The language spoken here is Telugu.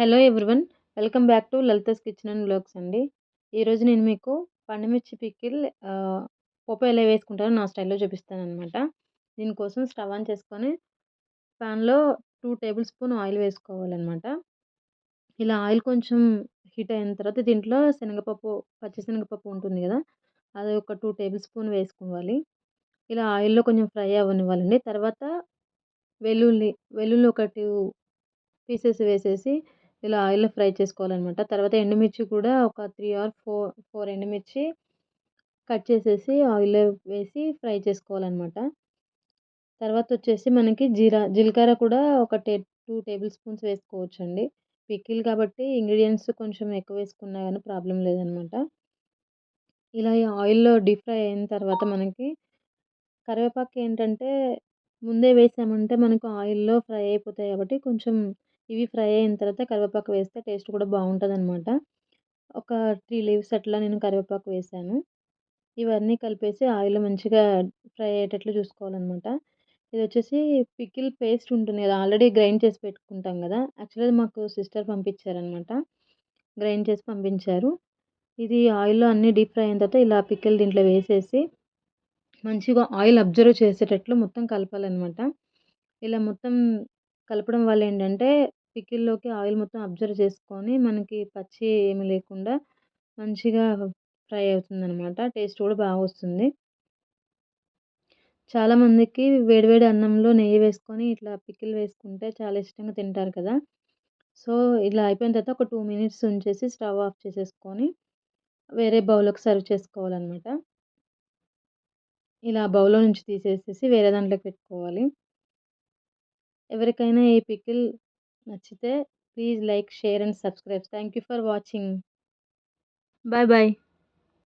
Hello everyone welcome back to Lalitha's kitchen and blogs అండి. ఈరోజు నేను మీకు పండుమిర్చి పికిల్ పప్పు ఎలా వేసుకుంటారో నా స్టైల్లో చూపిస్తాను అనమాట దీనికోసం స్టవ్ ఆన్ చేసుకొని ప్యాన్లో టూ టేబుల్ స్పూన్ ఆయిల్ వేసుకోవాలన్నమాట. ఇలా ఆయిల్ కొంచెం హీట్ అయిన తర్వాత దీంట్లో శనగపప్పు పచ్చి శనగపప్పు ఉంటుంది కదా అది ఒక టూ టేబుల్ స్పూన్ వేసుకోవాలి. ఇలా ఆయిల్లో కొంచెం ఫ్రై అవ్వనివ్వాలండి. తర్వాత వెల్లుల్లి వెల్లుల్లి ఒక టూ పీసెస్ వేసేసి ఇలా ఆయిల్లో ఫ్రై చేసుకోవాలన్నమాట తర్వాత ఎండుమిర్చి కూడా ఒక త్రీ ఆర్ ఫోర్ ఫోర్ ఎండుమిర్చి కట్ చేసేసి ఆయిల్లో వేసి ఫ్రై చేసుకోవాలన్నమాట తర్వాత వచ్చేసి మనకి జీరా జీలకర్ర కూడా ఒక టే టూ టేబుల్ స్పూన్స్ వేసుకోవచ్చండి. పికిల్ కాబట్టి ఇంగ్రీడియంట్స్ కొంచెం ఎక్కువ వేసుకున్నా కానీ ప్రాబ్లం లేదనమాట. ఇలా ఈ ఆయిల్లో డీప్ ఫ్రై అయిన తర్వాత మనకి కరివేపాకు ఏంటంటే ముందే వేసామంటే మనకు ఆయిల్లో ఫ్రై అయిపోతాయి కాబట్టి కొంచెం ఇవి ఫ్రై అయిన తర్వాత కరివేపాకు వేస్తే టేస్ట్ కూడా బాగుంటుంది అనమాట ఒక త్రీ లీవ్స్ అట్లా నేను కరివేపాకు వేసాను. ఇవన్నీ కలిపేసి ఆయిల్ మంచిగా ఫ్రై అయ్యేటట్లు చూసుకోవాలన్నమాట. ఇది వచ్చేసి పికిల్ పేస్ట్ ఉంటుంది కదా ఆల్రెడీ గ్రైండ్ చేసి పెట్టుకుంటాం కదా యాక్చువల్గా మాకు సిస్టర్ పంపించారనమాట గ్రైండ్ చేసి పంపించారు. ఇది ఆయిల్లో అన్నీ డీప్ ఫ్రై అయిన తర్వాత ఇలా పికిల్ దీంట్లో వేసేసి మంచిగా ఆయిల్ అబ్జర్వ్ చేసేటట్లు మొత్తం కలపాలన్నమాట. ఇలా మొత్తం కలపడం వల్ల ఏంటంటే పికిల్లోకి ఆయిల్ మొత్తం అబ్జర్వ్ చేసుకొని మనకి పచ్చి ఏమి లేకుండా మంచిగా ఫ్రై అవుతుందనమాట. టేస్ట్ కూడా బాగా వస్తుంది. చాలామందికి వేడివేడి అన్నంలో నెయ్యి వేసుకొని ఇట్లా పికిల్ వేసుకుంటే చాలా ఇష్టంగా తింటారు కదా. సో ఇలా అయిపోయిన తర్వాత ఒక టూ మినిట్స్ ఉంచేసి స్టవ్ ఆఫ్ చేసేసుకొని వేరే బౌల్లోకి సర్వ్ చేసుకోవాలన్నమాట ఇలా బౌల్లో నుంచి తీసేసేసి వేరే దాంట్లోకి పెట్టుకోవాలి. ఎవరికైనా ఈ పికిల్ నచ్చితే please like share and subscribe. Thank you for watching. Bye bye.